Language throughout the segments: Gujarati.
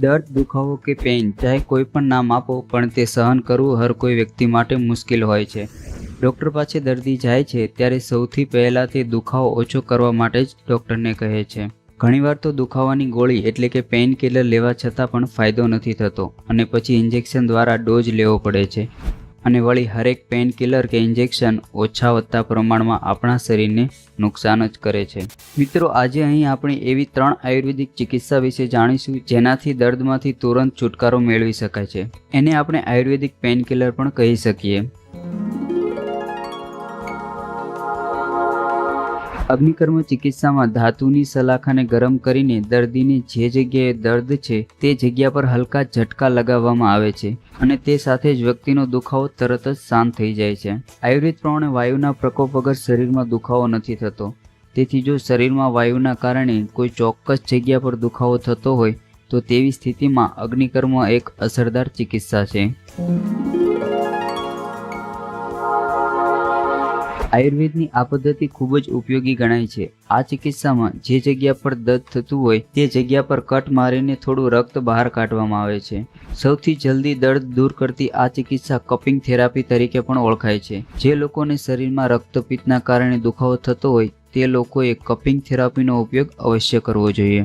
દર્દ, દુખાવો કે પેઇન ચાહે કોઈ પણ નામ આપો, પણ તે સહન કરવું હર કોઈ વ્યક્તિ માટે મુશ્કેલ હોય છે. ડૉક્ટર પાસે દર્દી જાય છે, ત્યારે સૌથી પહેલાં તે દુખાવો ઓછો કરવા માટે જ ડૉક્ટરને કહે છે. ઘણીવાર તો દુખાવાની ગોળી એટલે કે પેઇન કિલર લેવા છતાં પણ ફાયદો નથી થતો અને પછી ઇન્જેક્શન દ્વારા ડોઝ લેવો પડે છે. અને વળી હરેક પેઇન કિલર કે ઇન્જેક્શન ઓછા વધતા પ્રમાણમાં આપણા શરીરને નુકસાન જ કરે છે. મિત્રો, આજે અહીં આપણે એવી ત્રણ આયુર્વેદિક ચિકિત્સા વિશે જાણીશું, જેનાથી દર્દમાંથી તુરંત છુટકારો મેળવી શકાય છે. એને આપણે આયુર્વેદિક પેઇન કિલર પણ કહી શકીએ. અગ્નિકર્મ ચિકિત્સામાં ધાતુની સલાખાને ગરમ કરીને દર્દીને જે જગ્યાએ દર્દ છે તે જગ્યા પર હલકા ઝટકા લગાવવામાં આવે છે અને તે સાથે જ વ્યક્તિનો દુખાવો તરત જ શાંત થઈ જાય છે. આયુર્વેદ પ્રમાણે વાયુના પ્રકોપ વગર શરીરમાં દુખાવો નથી થતો. તેથી જો શરીરમાં વાયુના કારણે કોઈ ચોક્કસ જગ્યા પર દુખાવો થતો હોય, તો તેવી સ્થિતિમાં અગ્નિકર્મ એક અસરદાર ચિકિત્સા છે. આયુર્વેદની આ પદ્ધતિ ખૂબ જ ઉપયોગી ગણાય છે. આ ચિકિત્સામાં જે જગ્યા પર દર્દ થતું હોય, તે જગ્યા પર કટ મારીને થોડું રક્ત બહાર કાઢવામાં આવે છે. સૌથી જલ્દી દર્દ દૂર કરતી આ ચિકિત્સા કપિંગ થેરાપી તરીકે પણ ઓળખાય છે. જે લોકોને શરીરમાં રક્તપિત્તના કારણે દુખાવો થતો હોય, તે લોકોએ કપિંગ થેરાપીનો ઉપયોગ અવશ્ય કરવો જોઈએ.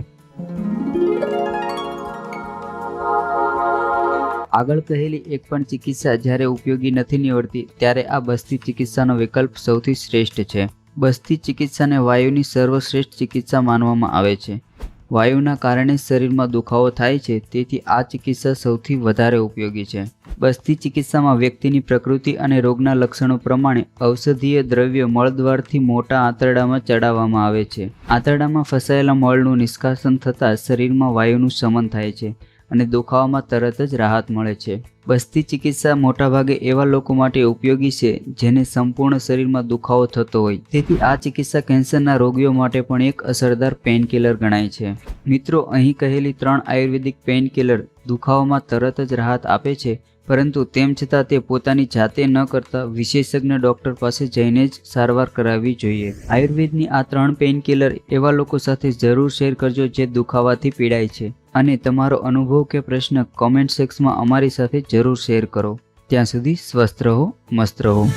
આગળ કહેલી એક પણ ચિકિત્સા જ્યારે ઉપયોગી નથી નીવડતી, ત્યારે આ બસ્તી ચિકિત્સાનો વિકલ્પ સૌથી શ્રેષ્ઠ છે. બસ્તી ચિકિત્સાને વાયુની સર્વશ્રેષ્ઠ ચિકિત્સા માનવામાં આવે છે. વાયુના કારણે શરીરમાં દુખાવો થાય છે, તેથી આ ચિકિત્સા સૌથી વધારે ઉપયોગી છે. બસ્તી ચિકિત્સામાં વ્યક્તિની પ્રકૃતિ અને રોગના લક્ષણો પ્રમાણે ઔષધીય દ્રવ્ય મળદ્વારથી મોટા આંતરડામાં ચડાવવામાં આવે છે. આંતરડામાં ફસાયેલા મળનું નિષ્કાસન થતાં શરીરમાં વાયુનું શમન થાય છે. અને દુખાવામાં તરત જ રાહત મળે છે. બસ્તી ચિકિત્સા મોટાભાગે એવા લોકો માટે ઉપયોગી છે, જેને સંપૂર્ણ શરીરમાં દુખાવો થતો હોય. તેથી આ ચિકિત્સા કેન્સરના રોગીઓ માટે પણ એક અસરદાર પેઇનકિલર ગણાય છે. મિત્રો, અહીં કહેલી ત્રણ આયુર્વેદિક પેઇનકિલર દુખાવામાં તરત જ રાહત આપે છે, પરંતુ તેમ છતાં તે પોતાની જાતે ન કરતા વિશેષજ્ઞ ડોક્ટર પાસે જઈને જ સારવાર કરાવવી જોઈએ. આયુર્વેદની આ ત્રણ પેઇનકિલર એવા લોકો સાથે જરૂર શેર કરજો જે દુખાવાથી પીડાય છે. અને તમારો અનુભવ કે પ્રશ્ન કોમેન્ટ સેક્સમાં અમારી સાથે જરૂર શેર કરો. ત્યાં સુધી સ્વસ્થ રહો, મસ્ત રહો.